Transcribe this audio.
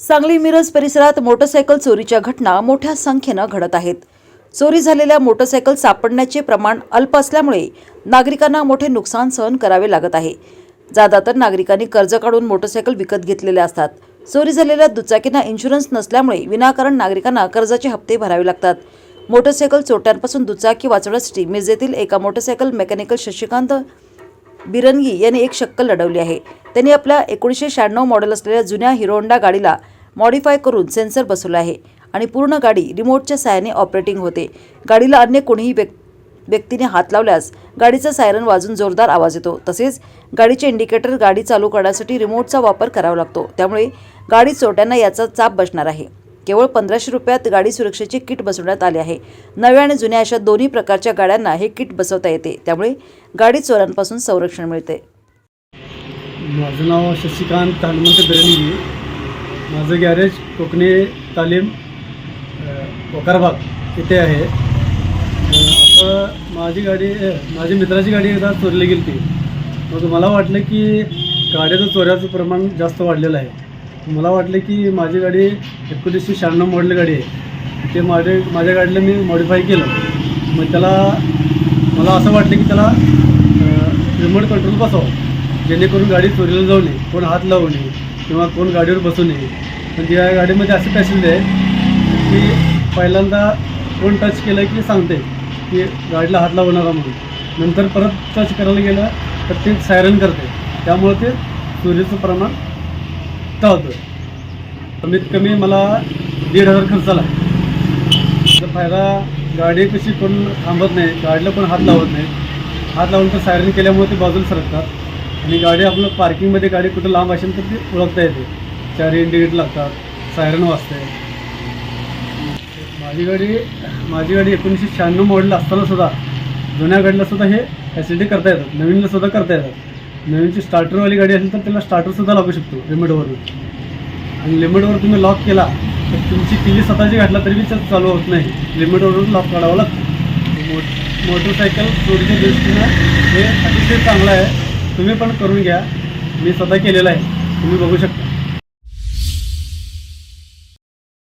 सांगली मिरज परिसरात मोटरसायकल चोरीच्या घटना मोठ्या संख्येनं घडत आहेत. चोरी झालेल्या मोटरसायकल सापडण्याचे प्रमाण अल्प असल्यामुळे नागरिकांना मोठे नुकसान सहन करावे लागत आहे. जादा तर नागरिकांनी कर्ज काढून मोटरसायकल विकत घेतलेल्या असतात. चोरी झालेल्या दुचाकींना इन्शुरन्स नसल्यामुळे विनाकारण नागरिकांना कर्जाचे हप्ते भरावे लागतात. मोटरसायकल चोरट्यांपासून दुचाकी वाचवण्यासाठी मिरजेतील एका मोटरसायकल मेकॅनिकल शशिकांत बिरंगी यांनी एक शक्कल लढवली आहे. त्यांनी आपल्या एकोणीसशे शहाण्णव मॉडेल असलेल्या जुन्या हिरो होंडा गाडीला मॉडिफाय करून सेन्सर बसवला आहे आणि पूर्ण गाडी रिमोटच्या साहाय्याने ऑपरेटिंग होते. गाडीला अन्य कोणीही व्यक् व्यक्तीने हात लावल्यास गाडीचा सायरन वाजून जोरदार आवाज येतो. तसेच गाडीचे इंडिकेटर गाडी चालू करण्यासाठी रिमोटचा वापर करावा लागतो. त्यामुळे गाडी चोरट्यांना याचा चाप बसणार आहे. केवळ पंधराशे रुपयात गाडी सुरक्षेचे किट बसवण्यात आले आहे. नव्या आणि जुन्या अशा दोन्ही प्रकारच्या गाड्यांना हे किट बसवता येते. त्यामुळे गाडी चोरांपासून संरक्षण मिळते. माझं नाव शशिकांत हनुमंत बिरणी माझं गॅरेज कोकणे तालीम अ, इथे आहे. आता माझी गाडी माझ्या माझी मित्राची गाडी एकदा चोरली गेली ती मग मला वाटलं की गाड्याचं चोऱ्याचं प्रमाण जास्त वाढलेलं आहे. मला वाटलं की माझी गाडी एकोणीसशे शहाण्णव मॉडेल गाडी आहे. ते माझे माझ्या गाडीला मी मॉडिफाय केलं. मग त्याला मला असं वाटलं की त्याला रिमोट कंट्रोल बसावं जेणेकरून गाडी चोरीला जाऊ नये कोण हात लावू नये किंवा कोण गाडीवर बसू नये. पण या गाडीमध्ये असं फॅसिलिटी आहे की पहिल्यांदा कोण टच केलं की सांगते की गाडीला हात लावू नका म्हणून. नंतर परत टच करायला गेलं तर ते सायरन करते. त्यामुळे ते चोरीचं प्रमाण टाळतं. कमीत कमी मला दीड हजार खर्च आला. तर फायदा गाडी कशी कोण थांबत नाही गाडीला पण हात लावत नाही. हात लावून तर सायरन केल्यामुळे ते बाजूला सरकतात. आणि गाडी आपलं पार्किंगमध्ये गाडी कुठं लांब असेल तर ती ओळखता येते. चार इंडिकेटर लागतात सायरन वाजते. माझी गाडी माझी गाडी एकोणीसशे शहाण्णव मॉडेल असताना सुद्धा जुन्या गाडीला सुद्धा हे फॅसिलिटी करता येतात नवीनला सुद्धा करता येतात. नवीनची स्टार्टरवाली गाडी असेल तर त्याला स्टार्टरसुद्धा लागू शकतो लिमिटवरून आणि लिमिटवर तुम्ही लॉक केला तर तुमची किल्ली स्वतःची घातला तरी बी चालू होत नाही. लिमिटवरून लॉक काढावं लागतं. मो मोटरसायकल चोरीच्या दृष्टीनं हे अतिशय चांगलं आहे. तुम्ही पण करून घ्या. मी स्वतः केलेलं आहे. तुम्ही बघू शकता.